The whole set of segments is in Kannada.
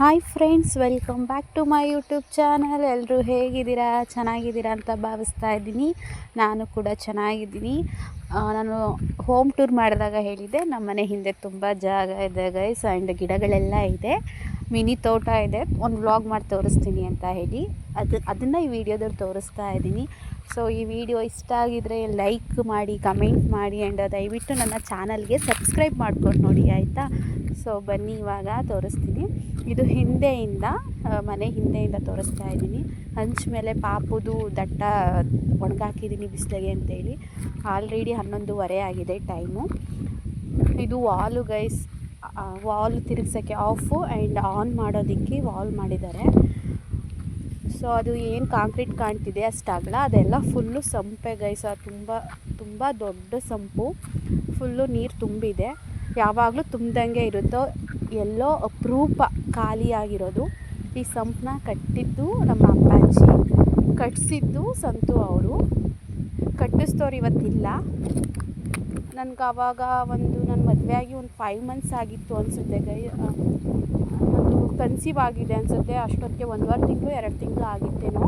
Hi friends welcome back to my YouTube channel ಎಲ್ಲರೂ ಹೇಗಿದ್ದೀರಾ? ಚೆನ್ನಾಗಿದ್ದೀರಾ ಅಂತ ಭಾವಿಸ್ತಾ ಇದ್ದೀನಿ. ನಾನು ಕೂಡ ಚೆನ್ನಾಗಿದ್ದೀನಿ. ನಾನು ಹೋಮ್ ಟೂರ್ ಮಾಡಿದಾಗ ಹೇಳಿದ್ದೆ ನಮ್ಮ ಮನೆ ಹಿಂದೆ ತುಂಬ ಜಾಗ ಇದೆ ಗೈಸ್ ಆ್ಯಂಡ್ ಗಿಡಗಳೆಲ್ಲ ಇದೆ. ಮಿನಿ ತೋಟ ಇದೆ. ಒಂದು ವ್ಲಾಗ್ ಮಾಡಿ ತೋರಿಸ್ತೀನಿ ಅಂತ ಹೇಳಿ. ಅದು, ಅದನ್ನು ಈ ವಿಡಿಯೋದಲ್ಲಿ ತೋರಿಸ್ತಾ ಇದ್ದೀನಿ. ಸೊ ಈ ವಿಡಿಯೋ ಇಷ್ಟ ಆಗಿದ್ರೆ ಲೈಕ್ ಮಾಡಿ ಕಮೆಂಟ್ ಮಾಡಿ ಆ್ಯಂಡ್ ದಯವಿಟ್ಟು ನನ್ನ ಚಾನಲ್ಗೆ ಸಬ್ಸ್ಕ್ರೈಬ್ ಮಾಡ್ಕೊಂಡು ನೋಡಿ, ಆಯಿತಾ? ಸೊ ಬನ್ನಿ ಇವಾಗ ತೋರಿಸ್ತೀನಿ. ಇದು ಹಿಂದೆಯಿಂದ ಮನೆ ಹಿಂದೆಯಿಂದ ತೋರಿಸ್ತಾ ಇದ್ದೀನಿ. ಹಂಚ್ ಮೇಲೆ ಪಾಪುದು ದಟ್ಟ ಒಣಗಾಕಿದ್ದೀನಿ ಬಿಸಿಲಿಗೆ ಅಂತೇಳಿ. ಆಲ್ರೆಡಿ ಹನ್ನೊಂದುವರೆ ಆಗಿದೆ ಟೈಮು ಇದು ವಾಲು ಗೈಸ್ ವಾಲ್ ತಿರುಗ್ಸೋಕ್ಕೆ ಆಫು ಆ್ಯಂಡ್ ಆನ್ ಮಾಡೋದಕ್ಕೆ ವಾಲ್ ಮಾಡಿದ್ದಾರೆ. ಸೊ ಅದು ಏನು ಕಾಂಕ್ರೀಟ್ ಕಾಣ್ತಿದೆ ಅಷ್ಟಾಗಲ್ಲ ಅದೆಲ್ಲ ಫುಲ್ಲು ಸಂಪೆ ಗೈಸ ತುಂಬ ತುಂಬ ದೊಡ್ಡ ಸಂಪು. ಫುಲ್ಲು ನೀರು ತುಂಬಿದೆ. ಯಾವಾಗಲೂ ತುಂಬ್ದಂಗೆ ಇರುತ್ತೋ ಎಲ್ಲೋ ಅಪರೂಪ ಖಾಲಿಯಾಗಿರೋದು. ಈ ಸಂಪನ್ನ ಕಟ್ಟಿದ್ದು ನಮ್ಮ ಅಪ್ಪಾಜಿ. ಕಟ್ಟಿಸಿದ್ದು ಸಂತು ಅವರು. ಕಟ್ಟಿಸ್ತೋರು ಇವತ್ತಿಲ್ಲ. ನನಗೆ ಆವಾಗ ಒಂದು ನನ್ನ ಮದುವೆ ಆಗಿ ಒಂದು ಫೈವ್ ಮಂತ್ಸ್ ಆಗಿತ್ತು ಅನಿಸುತ್ತೆ, ಗೈ ಒಂದು ಕನ್ಸೀವ್ ಆಗಿದೆ ಅನಿಸುತ್ತೆ, ಅಷ್ಟೊತ್ತಿಗೆ ಒಂದುವರೆ ತಿಂಗಳು, ಎರಡು ತಿಂಗಳು ಆಗಿತ್ತೇನೋ.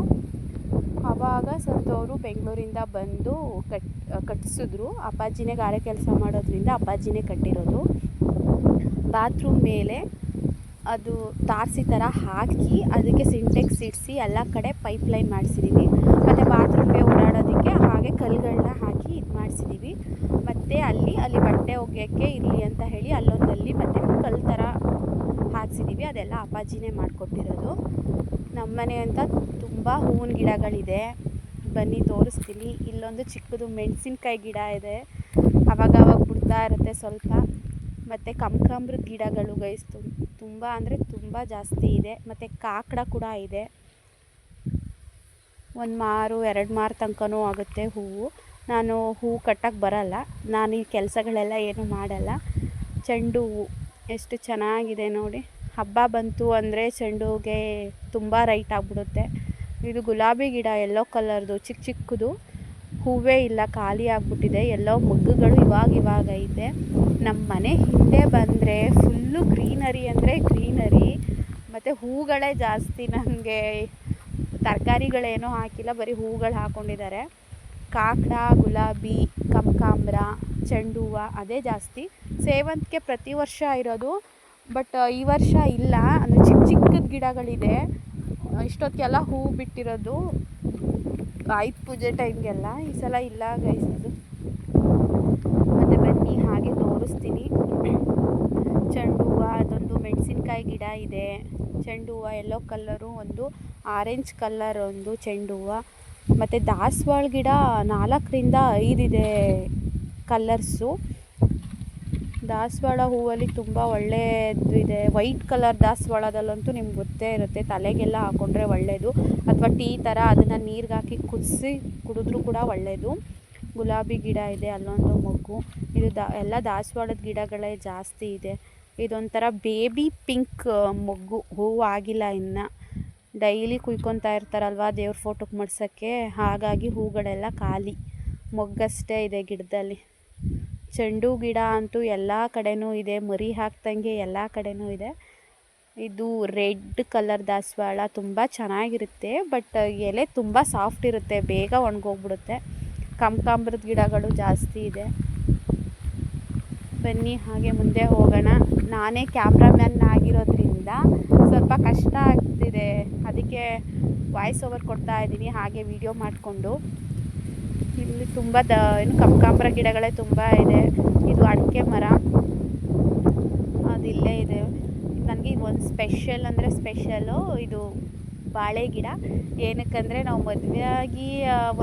ಆವಾಗ ಸತ್ತವರು ಬೆಂಗಳೂರಿಂದ ಬಂದು ಕಟ್ ಕಟ್ಟಿಸಿದ್ರು ಅಪ್ಪಾಜಿನೇ ಗಾರೆ ಕೆಲಸ ಮಾಡೋದ್ರಿಂದ ಅಪ್ಪಾಜಿನೇ ಕಟ್ಟಿರೋದು. ಬಾತ್ರೂಮ್ ಮೇಲೆ ಅದು ತಾರಸಿ ಥರ ಹಾಕಿ, ಅದಕ್ಕೆ ಸಿಂಟೆಕ್ಸ್ ಇಡಿಸಿ ಎಲ್ಲ ಕಡೆ ಪೈಪ್ಲೈನ್ ಮಾಡಿಸಿದ್ದೀವಿ ಮತ್ತು ಬಾತ್ರೂಮ್ಗೆ ಓಡಾಡೋದಕ್ಕೆ ಹಾಗೆ ಕಲ್ಲುಗಳನ್ನ ಹಾಕಿ ಇದು ಮಾಡಿಸಿದ್ದೀವಿ ಮತ್ತು ಅಲ್ಲಿ ಅಲ್ಲಿ ಬಟ್ಟೆ ಒಗೆಯೋಕ್ಕೆ ಇರಲಿ ಅಂತ ಹೇಳಿ ಅಲ್ಲೊಂದಲ್ಲಿ ಮತ್ತು ಕಲ್ ಥರ ಹಾಕ್ಸಿದ್ದೀವಿ ಅದೆಲ್ಲ ಅಪ್ಪಾಜಿನೇ ಮಾಡಿಕೊಟ್ಟಿರೋದು. ನಮ್ಮನೆ ಅಂತ ತುಂಬ ಹೂವಿನ ಗಿಡಗಳಿದೆ. ಬನ್ನಿ, ತೋರಿಸ್ತೀನಿ. ಇಲ್ಲೊಂದು ಚಿಕ್ಕದು ಮೆಣಸಿನ್ಕಾಯಿ ಗಿಡ ಇದೆ. ಅವಾಗ ಅವಾಗ ಬಿಡ್ತಾ ಇರುತ್ತೆ ಸ್ವಲ್ಪ. ಮತ್ತು ಕಮ್ಕಂಬ್ರದ ಗಿಡಗಳು ಗೈಸ್ ತುಂಬ ಅಂದರೆ ತುಂಬ ಜಾಸ್ತಿ ಇದೆ. ಮತ್ತು ಕಾಕಡ ಕೂಡ ಇದೆ. ಒಂದು ಮಾರು, ಎರಡು ಮಾರು ತನಕನೂ ಆಗುತ್ತೆ ಹೂವು. ನಾನು ಹೂ ಕಟ್ಟಕ್ಕೆ ಬರಲ್ಲ. ನಾನು ಈ ಕೆಲಸಗಳೆಲ್ಲ ಏನು ಮಾಡಲ್ಲ. ಚೆಂಡು ಹೂವು ಎಷ್ಟು ಚೆನ್ನಾಗಿದೆ ನೋಡಿ. ಹಬ್ಬ ಬಂತು ಅಂದರೆ ಚೆಂಡು ಹೂಗೆ ತುಂಬ ರೈಟ್ ಆಗಿಬಿಡುತ್ತೆ. ಇದು ಗುಲಾಬಿ ಗಿಡ ಎಲ್ಲೋ ಕಲರ್ದು, ಚಿಕ್ಕ ಚಿಕ್ಕದು. ಹೂವೇ ಇಲ್ಲ, ಖಾಲಿ ಆಗಿಬಿಟ್ಟಿದೆ. ಎಲ್ಲೋ ಮಗ್ಗುಗಳು ಇವಾಗ ಇವಾಗ ಐತೆ. ನಮ್ಮ ಮನೆ ಹಿಂದೆ ಬಂದರೆ ಫುಲ್ಲು ಗ್ರೀನರಿ ಅಂದರೆ ಗ್ರೀನರಿ. ಮತ್ತು ಹೂಗಳೇ ಜಾಸ್ತಿ ನನಗೆ ತರಕಾರಿಗಳೇನೂ ಹಾಕಿಲ್ಲ. ಬರೀ ಹೂಗಳು ಹಾಕ್ಕೊಂಡಿದ್ದಾರೆ ಕಾಕಡ, ಗುಲಾಬಿ ಕಮಕಾಂಬ್ರ ಚೆಂಡು ಹೂವು ಅದೇ ಜಾಸ್ತಿ. ಸೇವಂತಿಗೆ ಪ್ರತಿ ವರ್ಷ ಇರೋದು. ಬಟ್ ಈ ವರ್ಷ ಇಲ್ಲ. ಅಂದರೆ ಚಿಕ್ಕ ಚಿಕ್ಕದ ಗಿಡಗಳಿದೆ. ಇಷ್ಟೊತ್ತಿಗೆಲ್ಲ ಹೂವು ಬಿಟ್ಟಿರೋದು. ಆಯ್ತು ಪೂಜೆ ಟೈಮ್ಗೆಲ್ಲ. ಈ ಸಲ ಇಲ್ಲ ಗೈಸ್ ಅದು ಮತ್ತು ಬನ್ನಿ, ಹಾಗೆ ತೋರಿಸ್ತೀನಿ. ಚೆಂಡು ಹೂವು ಅದೊಂದು ಮೆಣಸಿನ್ಕಾಯಿ ಗಿಡ ಇದೆ. ಚೆಂಡು ಹೂವು ಎಲ್ಲೋ ಕಲ್ಲರು ಒಂದು ಆರೆಂಜ್ ಕಲ್ಲರ್ ಒಂದು ಚೆಂಡು ಹೂವು ಮತ್ತು ದಾಸವಾಳ ಗಿಡ ನಾಲ್ಕರಿಂದ ಐದಿದೆ ಕಲ್ಲರ್ಸು ದಾಸವಾಳ ಹೂವಲ್ಲಿ ತುಂಬ ಒಳ್ಳೆಯದು ಇದೆ. ವೈಟ್ ಕಲರ್ ದಾಸವಾಳದಲ್ಲಂತೂ ನಿಮ್ಗೆ ಗೊತ್ತೇ ಇರುತ್ತೆ, ತಲೆಗೆಲ್ಲ ಹಾಕ್ಕೊಂಡ್ರೆ ಒಳ್ಳೆಯದು ಅಥವಾ ಟೀ ಥರ ಅದನ್ನು ನೀರಿಗೆ ಹಾಕಿ ಕುದಿಸಿ ಕುಡಿದ್ರೂ ಕೂಡ ಒಳ್ಳೆಯದು ಗುಲಾಬಿ ಗಿಡ ಇದೆ ಅಲ್ಲೊಂದು ಮೊಗ್ಗು. ಇದು ದಾ, ಎಲ್ಲ ದಾಸವಾಳದ ಗಿಡಗಳೇ ಜಾಸ್ತಿ ಇದೆ. ಇದೊಂಥರ ಬೇಬಿ ಪಿಂಕ್ ಮೊಗ್ಗು. ಹೂವು ಆಗಿಲ್ಲ ಇನ್ನು. ಡೈಲಿ ಕುಯ್ಕೊತಾ ಇರ್ತಾರಲ್ವ ದೇವ್ರ ಫೋಟೋಗೆ ಮಾಡ್ಸೋಕ್ಕೆ? ಹಾಗಾಗಿ ಹೂಗಳೆಲ್ಲ ಖಾಲಿ. ಮೊಗ್ಗಷ್ಟೇ ಇದೆ ಗಿಡದಲ್ಲಿ. ಚೆಂಡು ಗಿಡ ಅಂತೂ ಎಲ್ಲ ಕಡೆನೂ ಇದೆ, ಮರಿ ಹಾಕ್ದಂಗೆ ಎಲ್ಲ ಕಡೆನೂ ಇದೆ. ಇದು ರೆಡ್ ಕಲರ್ ದಾಸವಾಳ ತುಂಬ ಚೆನ್ನಾಗಿರುತ್ತೆ ಬಟ್ ಎಲೆ ತುಂಬ ಸಾಫ್ಟ್ ಇರುತ್ತೆ, ಬೇಗ ಒಣಗೋಗ್ಬಿಡುತ್ತೆ. ಕಮಕಾಂಬ್ರದ ಗಿಡಗಳು ಜಾಸ್ತಿ ಇದೆ. ಬನ್ನಿ, ಹಾಗೆ ಮುಂದೆ ಹೋಗೋಣ. ನಾನೇ ಕ್ಯಾಮ್ರಾಮ್ಯಾನ್ ಆಗಿರೋದ್ರಿಂದ ಸ್ವಲ್ಪ ಕಷ್ಟ ಆಗ್ತಿದೆ ಅದಕ್ಕೆ ವಾಯ್ಸ್ ಓವರ್ ಕೊಡ್ತಾ ಇದ್ದೀನಿ. ಹಾಗೆ ವಿಡಿಯೋ ಮಾಡಿಕೊಂಡು. ಇಲ್ಲಿ ತುಂಬ ದ, ಏನು ಕಪ್ಕಾಂಬರ ಗಿಡಗಳೇ ತುಂಬ ಇದೆ. ಇದು ಅಡಿಕೆ ಮರ. ಅದು ಇದೆ. ನನಗೆ ಒಂದು ಸ್ಪೆಷಲ್ ಅಂದರೆ ಸ್ಪೆಷಲು ಇದು ಬಾಳೆ ಗಿಡ. ಏನಕ್ಕಂದರೆ ನಾವು ಮದುವೆಯಾಗಿ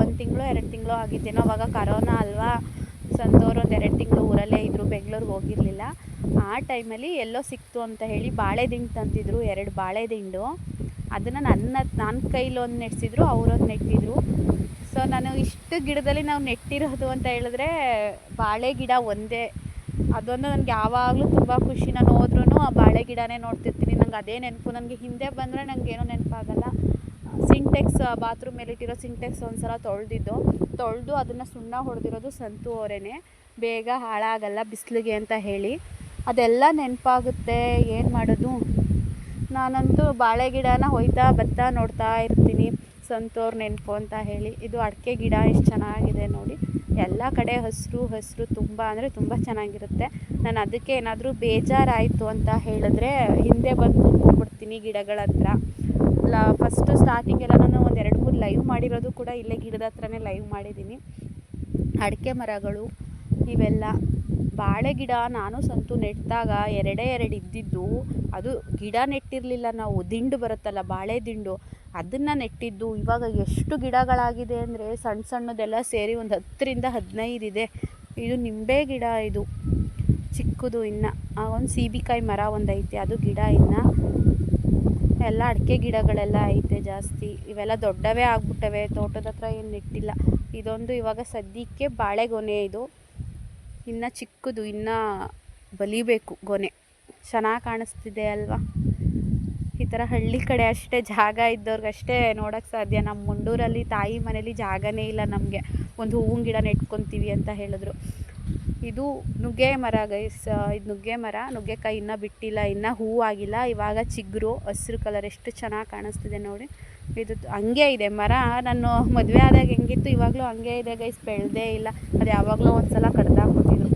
ಒಂದು ತಿಂಗಳು, ಎರಡು ತಿಂಗಳು ಆಗಿದ್ದೇನೋ, ಅವಾಗ ಕರೋನಾ ಅಲ್ವಾ? ಸಂತೋರು ಒಂದು ಎರಡು ತಿಂಗಳು ಊರಲ್ಲೇ ಇದ್ದರು ಬೆಂಗಳೂರಿಗೆ ಹೋಗಿರಲಿಲ್ಲ. ಆ ಟೈಮಲ್ಲಿ ಎಲ್ಲೋ ಸಿಕ್ತು ಅಂತ ಹೇಳಿ ಬಾಳೆ ದಿಂಡು ತಂದಿದ್ರು, ಎರಡು ಬಾಳೆ ದಿಂಡು ಅದನ್ನು ನನ್ನ ನನ್ನ ಕೈಲೊಂದು ನೆಟ್ಸಿದ್ರು ಅವರೊಂದು ನೆಟ್ಟಿದ್ರು. ಸೊ ನಾನು ಇಷ್ಟು ಗಿಡದಲ್ಲಿ ನಾವು ನೆಟ್ಟಿರೋದು ಅಂತ ಹೇಳಿದ್ರೆ ಬಾಳೆ ಗಿಡ ಒಂದೇ. ಅದೊಂದು ನನಗೆ ಯಾವಾಗಲೂ ತುಂಬ ಖುಷಿ. ನಾನು ಹೋದ್ರೂ ಆ ಬಾಳೆ ಗಿಡನೇ ನೋಡ್ತಿರ್ತೀನಿ. ನಂಗೆ ಅದೇ ನೆನಪು. ನನಗೆ ಹಿಂದೆ ಬಂದರೆ ನನಗೆ ಏನೂ ನೆನಪಾಗಲ್ಲ. ಸಿಂಟೆಕ್ಸ್ ಬಾತ್ರೂಮ್ ಮೇಲಿಟ್ಟಿರೋ ಸಿಂಟೆಕ್ಸ್ ಒಂದು ಸಲ ತೊಳೆದಿದ್ದು. ತೊಳೆದು ಅದನ್ನು ಸುಣ್ಣ ಹೊಡೆದಿರೋದು ಸಂತು ಅವರೇನೆ. ಬೇಗ ಹಾಳಾಗಲ್ಲ ಬಿಸಿಲಿಗೆ ಅಂತ ಹೇಳಿ. ಅದೆಲ್ಲ ನೆನಪಾಗುತ್ತೆ. ಏನು ಮಾಡೋದು? ನಾನಂತೂ ಬಾಳೆ ಗಿಡನ ಹೊಯ್ತಾ ಬತ್ತಾ ನೋಡ್ತಾ ಇರ್ತೀನಿ. ಸಂತೋರ್ ನೆನಪು ಅಂತ ಹೇಳಿ. ಇದು ಅಡಿಕೆ ಗಿಡ ಎಷ್ಟು ಚೆನ್ನಾಗಿದೆ ನೋಡಿ. ಎಲ್ಲ ಕಡೆ ಹಸಿರು ಹಸಿರು ತುಂಬ ಅಂದರೆ ತುಂಬ ಚೆನ್ನಾಗಿರುತ್ತೆ. ನಾನು ಅದಕ್ಕೆ ಏನಾದರೂ ಬೇಜಾರಾಯಿತು ಅಂತ ಹೇಳಿದ್ರೆ ಹಿಂದೆ ಬಂದು ಕೂತ್ಕೊಂಡ್ಬಿಡ್ತೀನಿ ಗಿಡಗಳ ಹತ್ರ ಲ ಫಸ್ಟು ಸ್ಟಾರ್ಟಿಂಗೆಲ್ಲ ನಾನು ಒಂದು ಎರಡು ಮೂರು ಲೈವ್ ಮಾಡಿರೋದು ಕೂಡ ಇಲ್ಲೇ ಗಿಡದ ಹತ್ರನೇ ಲೈವ್ ಮಾಡಿದ್ದೀನಿ. ಅಡಿಕೆ ಮರಗಳು ಇವೆಲ್ಲ. ಬಾಳೆ ಗಿಡ ನಾನು ಸಂತು ನೆಟ್ಟಾಗ ಎರಡೇ ಎರಡು ಇದ್ದಿದ್ದು. ಅದು ಗಿಡ ನೆಟ್ಟಿರಲಿಲ್ಲ ನಾವು, ದಿಂಡು ಬರುತ್ತಲ್ಲ, ಬಾಳೆ ದಿಂಡು. ಅದನ್ನು ನೆಟ್ಟಿದ್ದು. ಇವಾಗ ಎಷ್ಟು ಗಿಡಗಳಾಗಿದೆ ಅಂದರೆ ಸಣ್ಣ ಸಣ್ಣದೆಲ್ಲ ಸೇರಿ ಒಂದು ಹತ್ತರಿಂದ ಹದಿನೈದು ಇದೆ. ಇದು ನಿಂಬೆ ಗಿಡ ಇದು. ಚಿಕ್ಕದು ಇನ್ನು. ಒಂದು ಸೀಬಿಕಾಯಿ ಮರ ಒಂದೈತೆ ಅದು ಗಿಡ ಇನ್ನು. ಎಲ್ಲ ಅಡಿಕೆ ಗಿಡಗಳೆಲ್ಲ ಐತೆ ಜಾಸ್ತಿ. ಇವೆಲ್ಲ ದೊಡ್ಡವೇ ಆಗ್ಬಿಟ್ಟವೆ. ತೋಟದ ಹತ್ರ ಏನು ನೆಟ್ಟಿಲ್ಲ. ಇದೊಂದು ಇವಾಗ ಸದ್ಯಕ್ಕೆ ಬಾಳೆಗೊನೆ ಇದು. ಇನ್ನು ಚಿಕ್ಕದು, ಇನ್ನು ಬಲಿಬೇಕು ಗೊನೆ. ಚೆನ್ನಾಗಿ ಕಾಣಿಸ್ತಿದೆ ಅಲ್ವಾ? ಈ ಥರ ಹಳ್ಳಿ ಕಡೆ ಅಷ್ಟೇ ಜಾಗ ಇದ್ದವ್ರಿಗಷ್ಟೇ ನೋಡೋಕ್ಕೆ ಸಾಧ್ಯ. ನಮ್ಮ ಮುಂಡೂರಲ್ಲಿ ತಾಯಿ ಮನೇಲಿ ಜಾಗನೇ ಇಲ್ಲ ನಮಗೆ. ಒಂದು ಹೂವಿನ ಗಿಡ ನೆಟ್ಕೊತೀವಿ ಅಂತ ಹೇಳಿದ್ರು. ಇದು ನುಗ್ಗೆ ಮರ ಗೈಸ್. ಇದು ನುಗ್ಗೆ ಮರ. ನುಗ್ಗೆಕಾಯಿ ಇನ್ನೂ ಬಿಟ್ಟಿಲ್ಲ, ಇನ್ನೂ ಹೂ ಆಗಿಲ್ಲ. ಇವಾಗ ಚಿಗುರು, ಹಸಿರು ಕಲರ್ ಎಷ್ಟು ಚೆನ್ನಾಗಿ ಕಾಣಿಸ್ತಿದೆ ನೋಡಿ. ಇದು ಹಂಗೆ ಇದೆ. ಮರ ನಾನು ಮದುವೆ ಆದಾಗ ಹೆಂಗಿತ್ತು ಇವಾಗಲೂ ಹಂಗೆ ಇದೆ ಗೈಸ್. ಬೆಳೆದೇ ಇಲ್ಲ. ಅದು ಯಾವಾಗಲೂ ಒಂದು ಸಲ ಕಡ್ದಾಕ್ಬಿಟ್ಟಿದ್ರು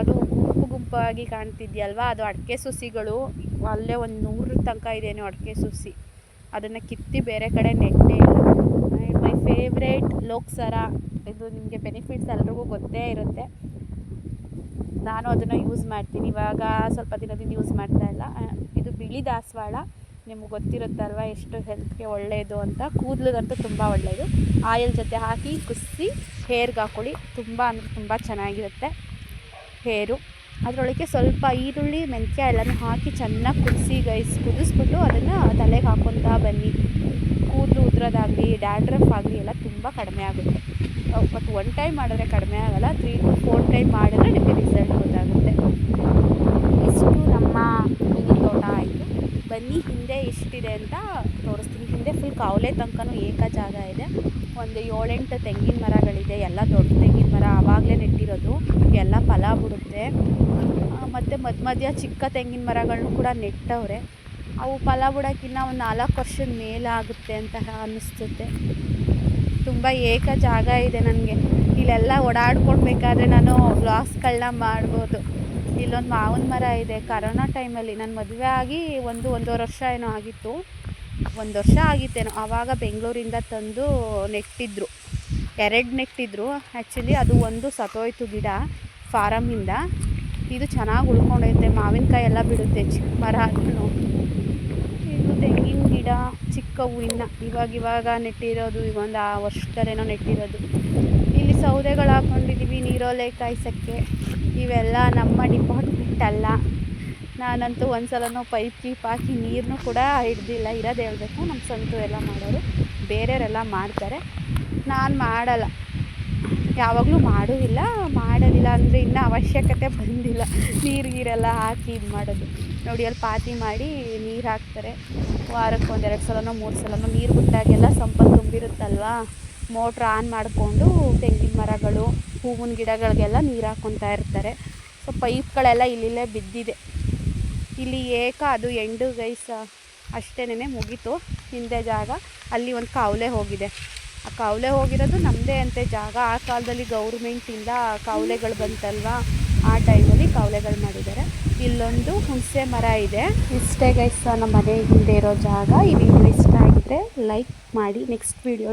ಅದು ಗುಂಪು ಗುಂಪಾಗಿ ಕಾಣ್ತಿದ್ಯಲ್ವಾ? ಅದು ಅಡಿಕೆ ಸುಸಿಗಳು. ಅಲ್ಲೇ ಒಂದು ನೂರು ತನಕ ಇದೇನೋ ಅಡಿಕೆ ಸುಸಿ. ಅದನ್ನು ಕಿತ್ತಿ ಬೇರೆ ಕಡೆ ನೆಟ್ಟೇ ಇಲ್ಲ. ಮೈ ಫೇವ್ರೇಟ್ ಲೋಕ್ಸರ. ಇದು ನಿಮಗೆ ಬೆನಿಫಿಟ್ಸ್ ಎಲ್ರಿಗೂ ಗೊತ್ತೇ ಇರುತ್ತೆ. ನಾನು ಅದನ್ನು ಯೂಸ್ ಮಾಡ್ತೀನಿ. ಇವಾಗ ಸ್ವಲ್ಪ ದಿನದಿಂದ ಯೂಸ್ ಮಾಡ್ತಾ ಇಲ್ಲ. ಇದು ಬಿಳಿ ದಾಸವಾಳ. ನಿಮ್ಗೆ ಗೊತ್ತಿರುತ್ತಲ್ವ ಎಷ್ಟು ಹೆಲ್ತ್ಗೆ ಒಳ್ಳೆಯದು ಅಂತ? ಕೂದಲಿಗಂತೂ ತುಂಬ ಒಳ್ಳೆಯದು ಆಯಿಲ್ ಜೊತೆ ಹಾಕಿ ಕುದಿಸಿ ಹೇರ್ಗೆ ಹಾಕೊಳ್ಳಿ. ತುಂಬ ಅಂದರೆ ತುಂಬ ಚೆನ್ನಾಗಿರುತ್ತೆ ಹೇರು ಅದರೊಳಗೆ ಸ್ವಲ್ಪ ಈರುಳ್ಳಿ, ಮೆಂತ್ಯ ಎಲ್ಲನೂ ಹಾಕಿ ಚೆನ್ನಾಗಿ ಕುದಿಸಿ ಗೈಸ್ ಕುದಿಸ್ಬಿಟ್ಟು ಅದನ್ನು ತಲೆಗೆ ಹಾಕ್ಕೊತಾ ಬನ್ನಿ. ಕೂದಲು ಉದ್ರೋದಾಗಲಿ ಡ್ಯಾಂಡ್ರಫ್ ಆಗಲಿ ಎಲ್ಲ ತುಂಬ ಕಡಿಮೆ ಆಗುತ್ತೆ. ಬಟ್ ಒನ್ ಟೈಮ್ ಮಾಡಿದ್ರೆ ಕಡಿಮೆ ಆಗೋಲ್ಲ ತ್ರೀ ಟು ಫೋರ್ ಟೈಮ್ ಮಾಡಿದ್ರೆ ನಿಮಗೆ ರಿಸಲ್ಟ್ ಗೊತ್ತಾಗುತ್ತೆ. ಇಷ್ಟು ನಮ್ಮ ಹೂವಿನ ತೋಟ ಆಯಿತು. ಬನ್ನಿ, ಹಿಂದೆ ಇಷ್ಟಿದೆ ಅಂತ ತೋರಿಸ್ತೀನಿ. ಹಿಂದೆ ಫುಲ್ ಕಾವಲೆ ತನಕನೂ ಏಕ ಜಾಗ ಇದೆ. ಒಂದು ಏಳೆಂಟು ತೆಂಗಿನ ಮರಗಳಿದೆ, ಎಲ್ಲ ದೊಡ್ಡ ತೆಂಗಿನ ಮರ. ಆವಾಗಲೇ ನೆಟ್ಟಿರೋದು. ಎಲ್ಲ ಫಲ ಬಿಡುತ್ತೆ. ಮತ್ತು ಮಧ್ಯ ಮಧ್ಯ ಚಿಕ್ಕ ತೆಂಗಿನ ಮರಗಳನ್ನೂ ಕೂಡ ನೆಟ್ಟವ್ರೆ. ಅವು ಫಲ ಬಿಡೋಕ್ಕಿನ್ನ ಒಂದು ನಾಲ್ಕು ವರ್ಷದ ಮೇಲಾಗುತ್ತೆ ಅಂತ ಅನ್ನಿಸ್ತುತ್ತೆ ತುಂಬ ಏಕ ಜಾಗ ಇದೆ ನನಗೆ. ಇಲ್ಲೆಲ್ಲ ಓಡಾಡ್ಕೊಳ್ಬೇಕಾದ್ರೆ ನಾನು ವ್ಲಾಗ್ಸ್ಗಳನ್ನ ಮಾಡ್ಬೋದು. ಇಲ್ಲೊಂದು ಮಾವಿನ ಮರ ಇದೆ. ಕರೋನಾ ಟೈಮಲ್ಲಿ ನಾನು ಮದುವೆ ಆಗಿ ಒಂದು ಒಂದೂವರೆ ವರ್ಷ ಏನೋ ಆಗಿತ್ತು. ಒಂದು ವರ್ಷ ಆಗಿತ್ತೇನೋ. ಆವಾಗ ಬೆಂಗಳೂರಿಂದ ತಂದು ನೆಟ್ಟಿದ್ರು. ಎರಡು ನೆಟ್ಟಿದ್ರು. ಆ್ಯಕ್ಚುಲಿ ಅದು ಒಂದು ಸತೋಯ್ತು ಗಿಡ ಫಾರಮ್ಮಿಂದ. ಇದು ಚೆನ್ನಾಗಿ ಉಳ್ಕೊಂಡೈತೆ, ಮಾವಿನಕಾಯಿ ಎಲ್ಲ ಬಿಡುತ್ತೆ, ಚಿಕ್ಕ ಮರ ಆದ್ರೂ ಇದು ತೆಂಗಿನ ಗಿಡ ಚಿಕ್ಕವು ಇನ್ನು ಇವಾಗ ಇವಾಗ ನೆಟ್ಟಿರೋದು ಈಗ ಒಂದು ಆ ವರ್ಷದಲ್ಲೇನೋ ನೆಟ್ಟಿರೋದು. ಇಲ್ಲಿ ಸೌದೆಗಳು ಹಾಕ್ಕೊಂಡಿದ್ದೀವಿ ನೀರೋಲೆ ಕಾಯಿಸೋಕ್ಕೆ. ಇವೆಲ್ಲ ನಮ್ಮ ಡಿಪಾರ್ಟ್ಮೆಂಟ್ ಅಲ್ಲ. ನಾನಂತೂ ಒಂದು ಸಲನೂ ಪೈಪ್ ಕೀಪ್ ಹಾಕಿ ನೀರನ್ನು ಕೂಡ ಹಿಡ್ದಿಲ್ಲ, ಇರೋದು ಹೇಳಬೇಕು. ನಮ್ಮ ಸ್ವಂತ ಎಲ್ಲ ಮಾಡೋರು. ಬೇರೆಯವರೆಲ್ಲ ಮಾಡ್ತಾರೆ. ನಾನು ಮಾಡಲ್ಲ. ಯಾವಾಗಲೂ ಮಾಡೋದಿಲ್ಲ ಮಾಡೋದಿಲ್ಲ ಅಂದರೆ ಇನ್ನೂ ಅವಶ್ಯಕತೆ ಬಂದಿಲ್ಲ. ನೀರು ಗೀರೆಲ್ಲ ಹಾಕಿ ಇದು ಮಾಡೋದು. ನೋಡಿ ಅಲ್ಲಿ ಪಾತಿ ಮಾಡಿ ನೀರು ಹಾಕ್ತಾರೆ. ವಾರಕ್ಕೆ ಒಂದೆರಡು ಸಲನೋ, ಮೂರು ಸಲನೋ ನೀರು ಬಿಟ್ಟಾಗೆಲ್ಲ ಸಂಪತ್ತು ತುಂಬಿರುತ್ತಲ್ವಾ? ಮೋಟ್ರ್ ಆನ್ ಮಾಡಿಕೊಂಡು ತೆಂಗಿನ ಮರಗಳು, ಹೂವಿನ ಗಿಡಗಳಿಗೆಲ್ಲ ನೀರು ಹಾಕ್ಕೊತಾ ಇರ್ತಾರೆ. ಸೊ ಪೈಪ್ಗಳೆಲ್ಲ ಇಲ್ಲಿಲ್ಲೇ ಬಿದ್ದಿದೆ. ಇಲ್ಲಿ ಏಕ ಅದು ಎಂಡು ಗೈಸ್ ಅಷ್ಟೇನೆ ಮುಗೀತು. ಹಿಂದೆ ಜಾಗ ಅಲ್ಲಿ ಒಂದು ಕಾವಲೆ ಹೋಗಿದೆ. ಕಾವಲೆ ಹೋಗಿರೋದು ನಮ್ಮದೇ ಅಂತೆ ಜಾಗ. ಆ ಕಾಲದಲ್ಲಿ ಗೌರ್ಮೆಂಟಿಂದ ಕಾವಲೆಗಳು ಬಂತಲ್ವಾ? ಆ ಟೈಮಲ್ಲಿ ಕಾವಲೆಗಳು ಮಾಡಿದ್ದಾರೆ. ಇಲ್ಲೊಂದು ಹುಣಸೆ ಮರ ಇದೆ. ಇಷ್ಟೇ ಗೈಸ್ ನಮ್ಮ ಮನೆ ಹಿಂದೆ ಇರೋ ಜಾಗ. ಈ ವಿಡಿಯೋ ಇಷ್ಟ ಆಗಿದೆ ಲೈಕ್ ಮಾಡಿ. Next video